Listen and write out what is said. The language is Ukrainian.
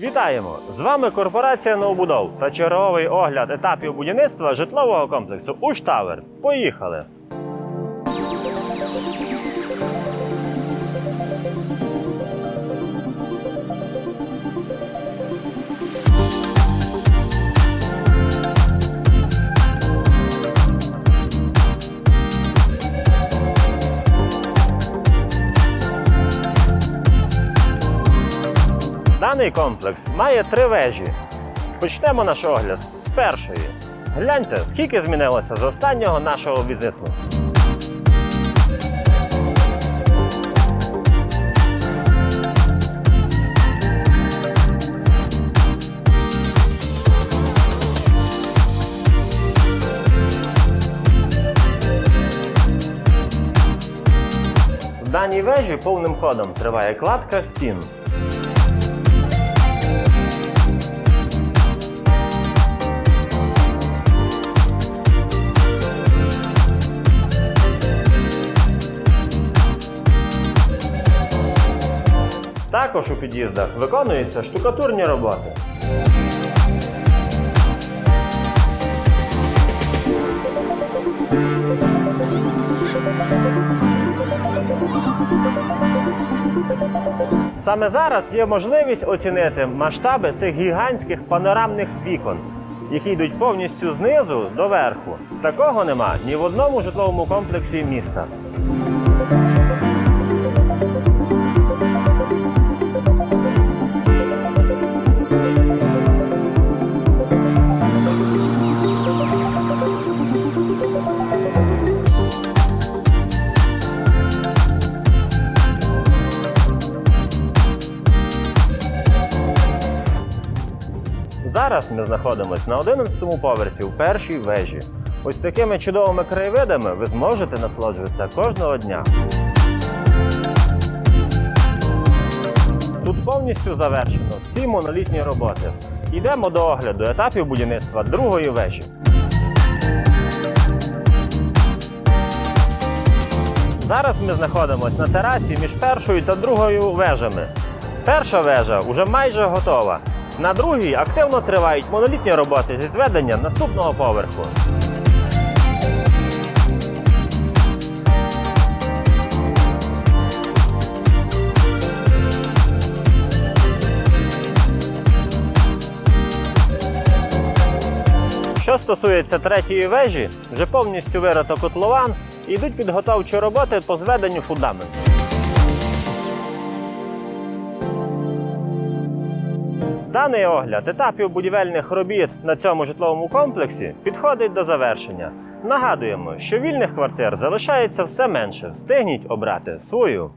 Вітаємо! З вами корпорація новобудов та черговий огляд етапів будівництва житлового комплексу Уштавер. Поїхали! Даний комплекс має три вежі. Почнемо наш огляд з першої. Гляньте, скільки змінилося з останнього нашого візиту. В даній вежі повним ходом триває кладка стін. Також у під'їздах виконуються штукатурні роботи. Саме зараз є можливість оцінити масштаби цих гігантських панорамних вікон, які йдуть повністю знизу до верху. Такого нема ні в одному житловому комплексі міста. Зараз ми знаходимося на 11-му поверсі у першій вежі. Ось такими чудовими краєвидами ви зможете насолоджуватися кожного дня. Тут повністю завершено всі монолітні роботи. Йдемо до огляду етапів будівництва другої вежі. Зараз ми знаходимося на терасі між першою та другою вежами. Перша вежа вже майже готова. На другій активно тривають монолітні роботи зі зведення наступного поверху. Що стосується третьої вежі, вже повністю вирито котлован і йдуть підготовчі роботи по зведенню фундаменту. Даний огляд етапів будівельних робіт на цьому житловому комплексі підходить до завершення. Нагадуємо, що вільних квартир залишається все менше. Встигніть обрати свою.